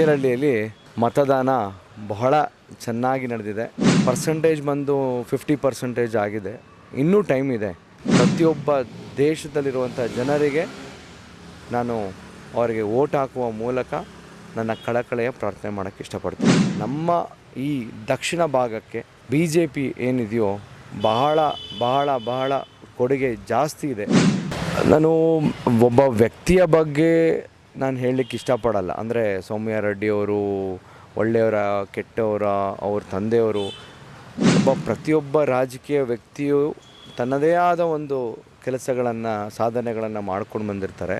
ಹೊಸಕೇರಹಳ್ಳಿಯಲ್ಲಿ ಮತದಾನ ಬಹಳ ಚೆನ್ನಾಗಿ ನಡೆದಿದೆ. ಪರ್ಸೆಂಟೇಜ್ ಬಂದು ಫಿಫ್ಟಿ ಪರ್ಸೆಂಟೇಜ್ ಆಗಿದೆ. ಇನ್ನೂ ಟೈಮ್ ಇದೆ. ಪ್ರತಿಯೊಬ್ಬ ದೇಶದಲ್ಲಿರುವಂಥ ಜನರಿಗೆ ನಾನು ಅವರಿಗೆ ಓಟ್ ಹಾಕುವ ಮೂಲಕ ನನ್ನ ಕಳಕಳೆಯ ಪ್ರಾರ್ಥನೆ ಮಾಡೋಕ್ಕೆ ಇಷ್ಟಪಡ್ತೀನಿ. ನಮ್ಮ ಈ ದಕ್ಷಿಣ ಭಾಗಕ್ಕೆ ಬಿ ಜೆ ಪಿ ಏನಿದೆಯೋ ಬಹಳ ಬಹಳ ಬಹಳ ಕೊಡುಗೆ ಜಾಸ್ತಿ ಇದೆ. ನಾನು ಒಬ್ಬ ವ್ಯಕ್ತಿಯ ಬಗ್ಗೆ ನಾನು ಹೇಳಲಿಕ್ಕೆ ಇಷ್ಟಪಡಲ್ಲ. ಅಂದರೆ ಸೌಮ್ಯ ರೆಡ್ಡಿಯವರು ಒಳ್ಳೆಯವರ, ಕೆಟ್ಟವರ, ಅವ್ರ ತಂದೆಯವರು, ಒಬ್ಬ ಪ್ರತಿಯೊಬ್ಬ ರಾಜಕೀಯ ವ್ಯಕ್ತಿಯು ತನ್ನದೇ ಆದ ಒಂದು ಕೆಲಸಗಳನ್ನು, ಸಾಧನೆಗಳನ್ನು ಮಾಡ್ಕೊಂಡು ಬಂದಿರ್ತಾರೆ.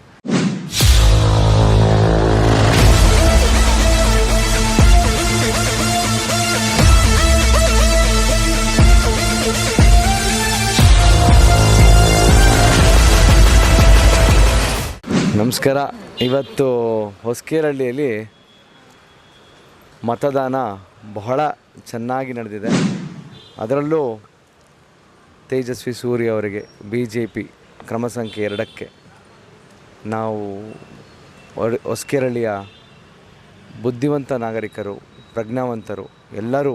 ನಮಸ್ಕಾರ. ಇವತ್ತು ಹೊಸಕೇರಹಳ್ಳಿಯಲ್ಲಿ ಮತದಾನ ಬಹಳ ಚೆನ್ನಾಗಿ ನಡೆದಿದೆ. ಅದರಲ್ಲೂ ತೇಜಸ್ವಿ ಸೂರ್ಯ ಅವರಿಗೆ ಬಿ ಜೆ ಪಿ ಕ್ರಮ ಸಂಖ್ಯೆ ಎರಡಕ್ಕೆ ನಾವು ಹೊಸಕೇರಳ್ಳಿಯ ಬುದ್ಧಿವಂತ ನಾಗರಿಕರು, ಪ್ರಜ್ಞಾವಂತರು ಎಲ್ಲರೂ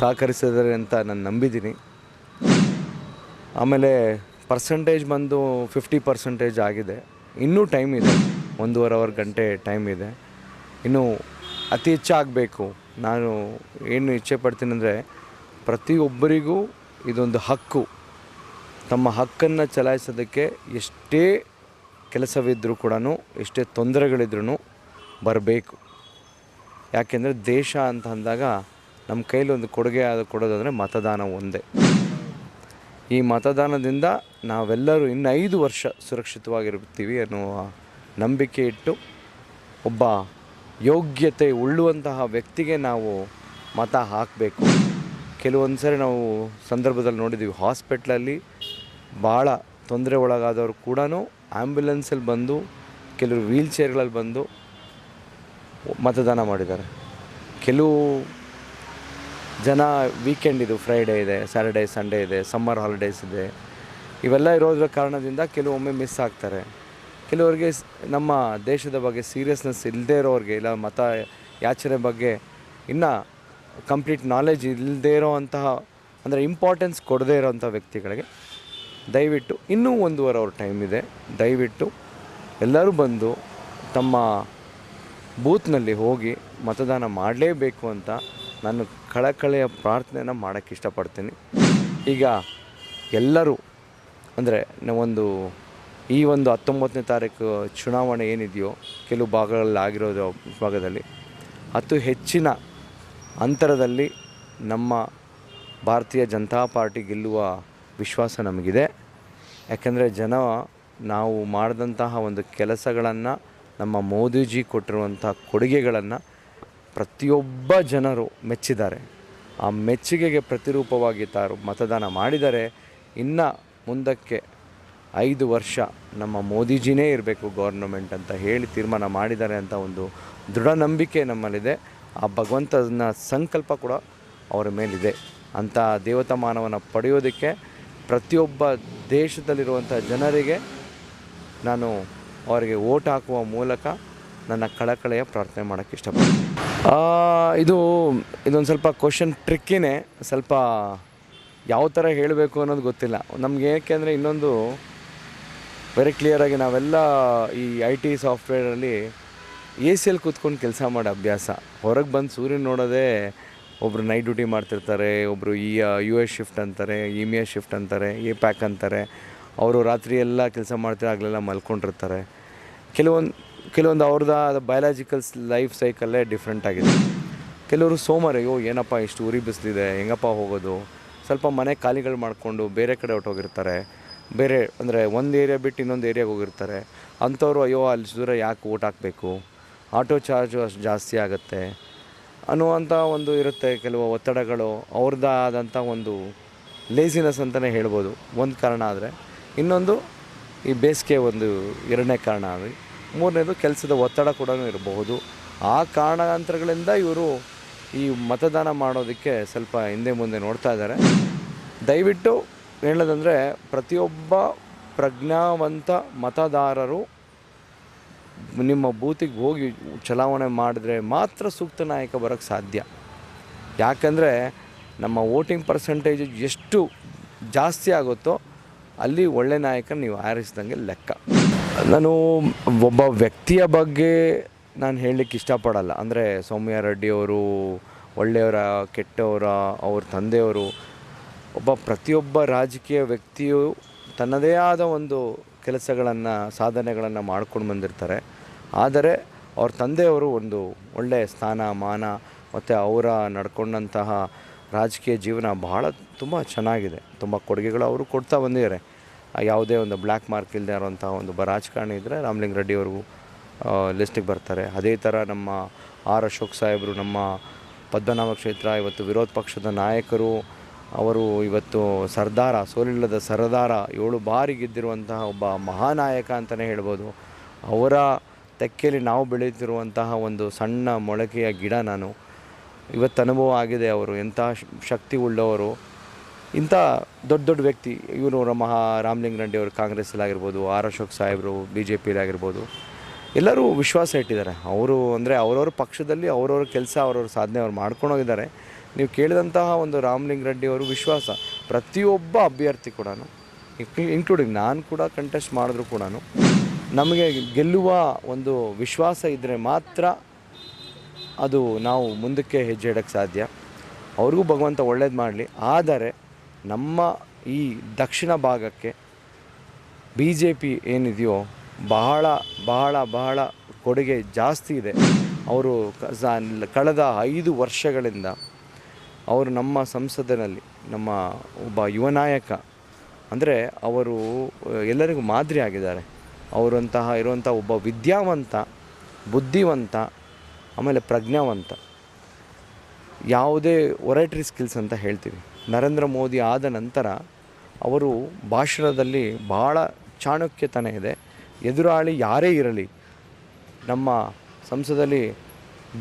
ಸಹಕರಿಸಿದ್ದಾರೆ ಅಂತ ನಾನು ನಂಬಿದ್ದೀನಿ. ಆಮೇಲೆ ಪರ್ಸೆಂಟೇಜ್ ಬಂದು ಫಿಫ್ಟಿ ಪರ್ಸೆಂಟೇಜ್ ಆಗಿದೆ. ಇನ್ನೂ ಟೈಮ್ ಇದೆ. ಒಂದೂವರೆ ಅವರ್ ಗಂಟೆ ಟೈಮ್ ಇದೆ. ಇನ್ನು ಅತಿ ಹೆಚ್ಚಾಗಬೇಕು. ನಾನು ಏನು ಇಚ್ಛೆ ಪಡ್ತೀನಿ ಅಂದರೆ ಪ್ರತಿಯೊಬ್ಬರಿಗೂ ಇದೊಂದು ಹಕ್ಕು. ತಮ್ಮ ಹಕ್ಕನ್ನು ಚಲಾಯಿಸೋದಕ್ಕೆ ಎಷ್ಟೇ ಕೆಲಸವಿದ್ದರೂ ಕೂಡ ಎಷ್ಟೇ ತೊಂದರೆಗಳಿದ್ರೂ ಬರಬೇಕು. ಯಾಕೆಂದರೆ ದೇಶ ಅಂತ ಅಂದಾಗ ನಮ್ಮ ಕೈಲಿ ಒಂದು ಕೊಡುಗೆ ಆದ ಕೊಡೋದಂದರೆ ಮತದಾನ ಒಂದೇ. ಈ ಮತದಾನದಿಂದ ನಾವೆಲ್ಲರೂ ಇನ್ನು ಐದು ವರ್ಷ ಸುರಕ್ಷಿತವಾಗಿರುತ್ತೀವಿ ಅನ್ನುವ ನಂಬಿಕೆ ಇಟ್ಟು ಒಬ್ಬ ಯೋಗ್ಯತೆ ಉಳ್ಳುವಂತಹ ವ್ಯಕ್ತಿಗೆ ನಾವು ಮತ ಹಾಕಬೇಕು. ಕೆಲವೊಂದು ಸರಿ ನಾವು ಸಂದರ್ಭದಲ್ಲಿ ನೋಡಿದ್ದೀವಿ, ಹಾಸ್ಪಿಟ್ಲಲ್ಲಿ ಭಾಳ ತೊಂದರೆ ಒಳಗಾದವರು ಕೂಡ ಆ್ಯಂಬುಲೆನ್ಸಲ್ಲಿ ಬಂದು, ಕೆಲವರು ವೀಲ್ ಚೇರ್ಗಳಲ್ಲಿ ಬಂದು ಮತದಾನ ಮಾಡಿದ್ದಾರೆ. ಕೆಲವು ಜನ ವೀಕೆಂಡ್ ಇದು ಫ್ರೈಡೇ ಇದೆ ಸ್ಯಾಟರ್ಡೇ ಸಂಡೇ ಇದೆ ಸಮ್ಮರ್ ಹಾಲಿಡೇಸ್ ಇದೆ. ಇವೆಲ್ಲ ಇರೋದ್ರ ಕಾರಣದಿಂದ ಕೆಲವೊಮ್ಮೆ ಮಿಸ್ ಆಗ್ತಾರೆ. ಕೆಲವರಿಗೆ ನಮ್ಮ ದೇಶದ ಬಗ್ಗೆ ಸೀರಿಯಸ್ನೆಸ್ ಇಲ್ಲದೇ ಇರೋರಿಗೆ, ಇಲ್ಲ ಮತ ಯಾಚನೆ ಬಗ್ಗೆ ಇನ್ನೂ ಕಂಪ್ಲೀಟ್ ನಾಲೆಜ್ ಇಲ್ಲದೇ ಇರೋವಂತಹ ಅಂದರೆ ಇಂಪಾರ್ಟೆನ್ಸ್ ಕೊಡದೇ ಇರೋವಂಥ ವ್ಯಕ್ತಿಗಳಿಗೆ ದಯವಿಟ್ಟು ಇನ್ನೂ ಒಂದೂವರೆ ಅವ್ರ ಟೈಮ್ ಇದೆ. ದಯವಿಟ್ಟು ಎಲ್ಲರೂ ಬಂದು ತಮ್ಮ ಬೂತ್ನಲ್ಲಿ ಹೋಗಿ ಮತದಾನ ಮಾಡಲೇಬೇಕು ಅಂತ ನಾನು ಕಳಕಳೆಯ ಪ್ರಾರ್ಥನೆಯನ್ನು ಮಾಡೋಕ್ಕೆ ಇಷ್ಟಪಡ್ತೀನಿ. ಈಗ ಎಲ್ಲರೂ, ಅಂದರೆ ನಾವೊಂದು ಈ ಒಂದು ಹತ್ತೊಂಬತ್ತನೇ ತಾರೀಕು ಚುನಾವಣೆ ಏನಿದೆಯೋ, ಕೆಲವು ಭಾಗಗಳಲ್ಲಿ ಆಗಿರೋದು ಭಾಗದಲ್ಲಿ, ಅತಿ ಹೆಚ್ಚಿನ ಅಂತರದಲ್ಲಿ ನಮ್ಮ ಭಾರತೀಯ ಜನತಾ ಪಾರ್ಟಿ ಗೆಲ್ಲುವ ವಿಶ್ವಾಸ ನಮಗಿದೆ. ಯಾಕೆಂದರೆ ಜನ ನಾವು ಮಾಡಿದಂತಹ ಒಂದು ಕೆಲಸಗಳನ್ನು ನಮ್ಮ ಮೋದಿಜಿ ಕೊಟ್ಟಿರುವಂಥ ಕೊಡುಗೆಗಳನ್ನು ಪ್ರತಿಯೊಬ್ಬ ಜನರು ಮೆಚ್ಚಿದ್ದಾರೆ. ಆ ಮೆಚ್ಚುಗೆಗೆ ಪ್ರತಿರೂಪವಾಗಿ ತಾರು ಮತದಾನ ಮಾಡಿದರೆ ಇನ್ನ ಮುಂದಕ್ಕೆ ಐದು ವರ್ಷ ನಮ್ಮ ಮೋದಿಜಿನೇ ಇರಬೇಕು ಗೌರ್ನಮೆಂಟ್ ಅಂತ ಹೇಳಿ ತೀರ್ಮಾನ ಮಾಡಿದ್ದಾರೆ ಅಂತ ಒಂದು ದೃಢ ನಂಬಿಕೆ ನಮ್ಮಲ್ಲಿದೆ. ಆ ಭಗವಂತನ ಸಂಕಲ್ಪ ಕೂಡ ಅವರ ಮೇಲಿದೆ. ಅಂತ ದೇವತಾ ಮಾನವನ ಪಡೆಯೋದಕ್ಕೆ ಪ್ರತಿಯೊಬ್ಬ ದೇಶದಲ್ಲಿರುವಂಥ ಜನರಿಗೆ ನಾನು ಅವರಿಗೆ ಓಟ್ ಹಾಕುವ ಮೂಲಕ ನನ್ನ ಕಳಕಳೆಯ ಪ್ರಾರ್ಥನೆ ಮಾಡೋಕ್ಕೆ ಇಷ್ಟಪಡ್ತೀನಿ. ಇದು, ಇದೊಂದು ಸ್ವಲ್ಪ ಕ್ವಶನ್ ಟ್ರಿಕ್ಕಿನೇ ಸ್ವಲ್ಪ ಯಾವ ಥರ ಹೇಳಬೇಕು ಅನ್ನೋದು ಗೊತ್ತಿಲ್ಲ. ನಮ್ಗೆ ಏಕೆಂದರೆ ಇನ್ನೊಂದು ವೆರಿ ಕ್ಲಿಯರಾಗಿ ನಾವೆಲ್ಲ ಈ ಐ ಟಿ ಸಾಫ್ಟ್ವೇರಲ್ಲಿ ಎ ಸಿಯಲ್ಲಿ ಕೂತ್ಕೊಂಡು ಕೆಲಸ ಮಾಡೋ ಅಭ್ಯಾಸ. ಹೊರಗೆ ಬಂದು ಸೂರ್ಯನ ನೋಡೋದೇ ಒಬ್ಬರು ನೈಟ್ ಡ್ಯೂಟಿ ಮಾಡ್ತಿರ್ತಾರೆ ಒಬ್ಬರು ಈ ಯು ಎಸ್ ಶಿಫ್ಟ್ ಅಂತಾರೆ ಇಮಿಯಾ ಶಿಫ್ಟ್ ಅಂತಾರೆ ಎ ಪ್ಯಾಕ್ ಅಂತಾರೆ. ಅವರು ರಾತ್ರಿ ಎಲ್ಲ ಕೆಲಸ ಮಾಡ್ತಾರೆ ಆಗಲೆಲ್ಲ ಮಲ್ಕೊಂಡಿರ್ತಾರೆ. ಕೆಲವೊಂದು ಕೆಲವೊಂದು ಅವ್ರದ್ದು ಬಯಾಲಜಿಕಲ್ಸ್ ಲೈಫ್ ಸೈಕಲ್ಲೇ ಡಿಫ್ರೆಂಟ್ ಆಗಿದೆ. ಕೆಲವರು ಸೋಮವಾರ, ಅಯ್ಯೋ, ಏನಪ್ಪ ಇಷ್ಟು ಉರಿ ಬಿಸಿಲಿದೆ, ಹೆಂಗಪ್ಪ ಹೋಗೋದು? ಸ್ವಲ್ಪ ಮನೆ ಖಾಲಿಗಳು ಮಾಡಿಕೊಂಡು ಬೇರೆ ಕಡೆ ಹೊರಟೋಗಿರ್ತಾರೆ. ಬೇರೆ, ಅಂದರೆ ಒಂದು ಏರಿಯಾ ಬಿಟ್ಟು ಇನ್ನೊಂದು ಏರಿಯಾಗೆ ಹೋಗಿರ್ತಾರೆ. ಅಂಥವ್ರು, ಅಯ್ಯೋ, ಅಲ್ಲಿ ದೂರ ಯಾಕೆ ಓಟ್ ಹಾಕಬೇಕು? ಆಟೋ ಚಾರ್ಜು ಅಷ್ಟು ಜಾಸ್ತಿ ಆಗುತ್ತೆ. ಅನ್ನುವಂಥ ಒಂದು ಇರುತ್ತೆ ಕೆಲವು ಒತ್ತಡಗಳು. ಅವ್ರದ್ದಾದಂಥ ಒಂದು ಲೇಸಿನೆಸ್ ಅಂತಲೇ ಹೇಳ್ಬೋದು. ಒಂದು ಕಾರಣ ಆದರೆ. ಇನ್ನೊಂದು ಈ ಬೇಸಿಗೆ ಒಂದು ಎರಡನೇ ಕಾರಣ ಆದರೆ. ಮೂರನೇದು ಕೆಲಸದ ಒತ್ತಡ ಕೂಡ ಇರಬಹುದು. ಆ ಕಾರಣಾಂತರಗಳಿಂದ ಇವರು ಈ ಮತದಾನ ಮಾಡೋದಕ್ಕೆ ಸ್ವಲ್ಪ ಹಿಂದೆ ಮುಂದೆ ನೋಡ್ತಾ ಇದ್ದಾರೆ. ದಯವಿಟ್ಟು ಹೇಳೋದಂದರೆ ಪ್ರತಿಯೊಬ್ಬ ಪ್ರಜ್ಞಾವಂತ ಮತದಾರರು ನಿಮ್ಮ ಬೂತಿಗೆ ಹೋಗಿ ಚಲಾವಣೆ ಮಾಡಿದ್ರೆ ಮಾತ್ರ ಸೂಕ್ತ ನಾಯಕ ಬರೋಕ್ಕೆ ಸಾಧ್ಯ. ಯಾಕಂದರೆ ನಮ್ಮ ವೋಟಿಂಗ್ ಪರ್ಸೆಂಟೇಜ್ ಎಷ್ಟು ಜಾಸ್ತಿ ಆಗುತ್ತೋ ಅಲ್ಲಿ ಒಳ್ಳೆ ನಾಯಕ ನೀವು ಆರಿಸಿದಂಗೆ ಲೆಕ್ಕ. ನಾನು ಒಬ್ಬ ವ್ಯಕ್ತಿಯ ಬಗ್ಗೆ ನಾನು ಹೇಳಲಿಕ್ಕೆ ಇಷ್ಟಪಡಲ್ಲ. ಅಂದರೆ ಸೌಮ್ಯ ರೆಡ್ಡಿಯವರು ಒಳ್ಳೆಯವರ, ಕೆಟ್ಟವರ, ಅವ್ರ ತಂದೆಯವರು, ಒಬ್ಬ ಪ್ರತಿಯೊಬ್ಬ ರಾಜಕೀಯ ವ್ಯಕ್ತಿಯು ತನ್ನದೇ ಆದ ಒಂದು ಕೆಲಸಗಳನ್ನು, ಸಾಧನೆಗಳನ್ನು ಮಾಡ್ಕೊಂಡು ಬಂದಿರ್ತಾರೆ. ಆದರೆ ಅವ್ರ ತಂದೆಯವರು ಒಂದು ಒಳ್ಳೆಯ ಸ್ಥಾನ, ಮಾನ, ಮತ್ತು ಅವರ ನಡ್ಕೊಂಡಂತಹ ರಾಜಕೀಯ ಜೀವನ ಬಹಳ ತುಂಬ ಚೆನ್ನಾಗಿದೆ. ತುಂಬ ಕೊಡುಗೆಗಳು ಅವರು ಕೊಡ್ತಾ ಬಂದಿದ್ದಾರೆ. ಯಾವುದೇ ಒಂದು ಬ್ಲ್ಯಾಕ್ ಮಾರ್ಕ್ ಇಲ್ಲದೆ ಇರೋಂಥ ಒಂದು ರಾಜಕಾರಣಿ ಇದ್ದರೆ ರಾಮಲಿಂಗ ರೆಡ್ಡಿ ಅವರು ಲಿಸ್ಟಿಗೆ ಬರ್ತಾರೆ. ಅದೇ ಥರ ನಮ್ಮ ಆರ್ ಅಶೋಕ್ ಸಾಹೇಬರು, ನಮ್ಮ ಪದ್ಮನಾಮ ಕ್ಷೇತ್ರ, ಇವತ್ತು ವಿರೋಧ ಪಕ್ಷದ ನಾಯಕರು, ಅವರು ಇವತ್ತು ಸರ್ದಾರ, ಸೋಲಿಲ್ಲದ ಸರದಾರ, ಏಳು ಬಾರಿ ಗೆದ್ದಿರುವಂತಹ ಒಬ್ಬ ಮಹಾನಾಯಕ ಅಂತಲೇ ಹೇಳ್ಬೋದು. ಅವರ ತೆಕ್ಕೆಯಲ್ಲಿ ನಾವು ಬೆಳೀತಿರುವಂತಹ ಒಂದು ಸಣ್ಣ ಮೊಳಕೆಯ ಗಿಡ ನಾನು. ಇವತ್ತು ಅನುಭವ ಆಗಿದೆ ಅವರು ಎಂತಹ ಶಕ್ತಿ ಉಳ್ಳವರು. ಇಂಥ ದೊಡ್ಡ ದೊಡ್ಡ ವ್ಯಕ್ತಿ, ಇವರು ನಮ್ಮ ರಾಮಲಿಂಗ ರೆಡ್ಡಿ ಅವರು ಕಾಂಗ್ರೆಸ್ಸಲ್ಲಾಗಿರ್ಬೋದು ಆರ್ ಅಶೋಕ್ ಸಾಹೇಬರು ಬಿ ಜೆ ಪಿಲಾಗಿರ್ಬೋದು ಎಲ್ಲರೂ ವಿಶ್ವಾಸ ಇಟ್ಟಿದ್ದಾರೆ. ಅವರು ಅಂದರೆ ಅವರವ್ರ ಪಕ್ಷದಲ್ಲಿ ಅವರವ್ರ ಕೆಲಸ, ಅವರವ್ರ ಸಾಧನೆ ಅವ್ರು ಮಾಡ್ಕೊಂಡು ಹೋಗಿದ್ದಾರೆ ನೀವು ಕೇಳಿದಂತಹ ಒಂದು ರಾಮಲಿಂಗ ರೆಡ್ಡಿ ಅವರು ವಿಶ್ವಾಸ, ಪ್ರತಿಯೊಬ್ಬ ಅಭ್ಯರ್ಥಿ ಕೂಡ ಇನ್ಕ್ಲೂಡಿಂಗ್ ನಾನು ಕೂಡ ಕಂಟೆಸ್ಟ್ ಮಾಡಿದ್ರು ಕೂಡ ನಮಗೆ ಗೆಲ್ಲುವ ಒಂದು ವಿಶ್ವಾಸ ಇದ್ದರೆ ಮಾತ್ರ ಅದು ನಾವು ಮುಂದಕ್ಕೆ ಹೆಜ್ಜೆ ಇಡೋಕ್ಕೆ ಸಾಧ್ಯ. ಅವ್ರಿಗೂ ಭಗವಂತ ಒಳ್ಳೇದು ಮಾಡಲಿ. ಆದರೆ ನಮ್ಮ ಈ ದಕ್ಷಿಣ ಭಾಗಕ್ಕೆ ಬಿ ಜೆ ಪಿ ಏನಿದೆಯೋ ಬಹಳ ಬಹಳ ಬಹಳ ಕೊಡುಗೆ ಜಾಸ್ತಿ ಇದೆ. ಅವರು ಕಳೆದ ಐದು ವರ್ಷಗಳಿಂದ ಅವರು ನಮ್ಮ ಸಂಸದನಲ್ಲಿ ನಮ್ಮ ಒಬ್ಬ ಯುವ ನಾಯಕ, ಅಂದರೆ ಅವರು ಎಲ್ಲರಿಗೂ ಮಾದರಿ ಆಗಿದ್ದಾರೆ. ಅವರಂತಹ ಇರುವಂಥ ಒಬ್ಬ ವಿದ್ಯಾವಂತ, ಬುದ್ಧಿವಂತ, ಆಮೇಲೆ ಪ್ರಜ್ಞಾವಂತ, ಯಾವುದೇ ಒರೈಟ್ರಿ ಸ್ಕಿಲ್ಸ್ ಅಂತ ಹೇಳ್ತೀವಿ. ನರೇಂದ್ರ ಮೋದಿ ಆದ ನಂತರ ಅವರು ಭಾಷಣದಲ್ಲಿ ಭಾಳ ಚಾಣಕ್ಯತನ ಇದೆ. ಎದುರಾಳಿ ಯಾರೇ ಇರಲಿ ನಮ್ಮ ಸಂಸದಲ್ಲಿ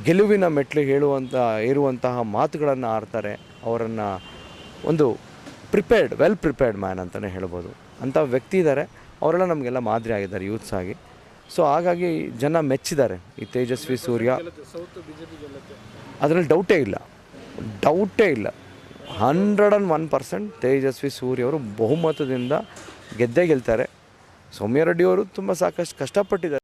ಗೆಲುವಿನ ಮೆಟ್ಲು ಹೇಳುವಂಥ ಇರುವಂತಹ ಮಾತುಗಳನ್ನು ಆಡ್ತಾರೆ. ಅವರನ್ನು ಒಂದು ಪ್ರಿಪೇರ್ಡ್ ವೆಲ್ ಪ್ರಿಪೇರ್ಡ್ ಮ್ಯಾನ್ ಅಂತಲೇ ಹೇಳ್ಬೋದು. ಅಂಥ ವ್ಯಕ್ತಿ ಇದ್ದಾರೆ ಅವರೆಲ್ಲ ನಮಗೆಲ್ಲ ಮಾದರಿ ಆಗಿದ್ದಾರೆ ಯೂತ್ಸ್ ಆಗಿ. ಸೊ ಹಾಗಾಗಿ ಜನ ಮೆಚ್ಚಿದ್ದಾರೆ ಈ ತೇಜಸ್ವಿ ಸೂರ್ಯ. ಅದರಲ್ಲಿ ಡೌಟೇ ಇಲ್ಲ. ಡೌಟೇ ಇಲ್ಲ. Hundred and one percent Tejasvi Surya ಅವರು ಬಹುಮತದಿಂದ ಗೆದ್ದೇ ಗೆಲ್ತಾರೆ. ಸೌಮ್ಯ ರೆಡ್ಡಿ ಅವರು ತುಂಬ ಸಾಕಷ್ಟು ಕಷ್ಟಪಟ್ಟಿದ್ದಾರೆ.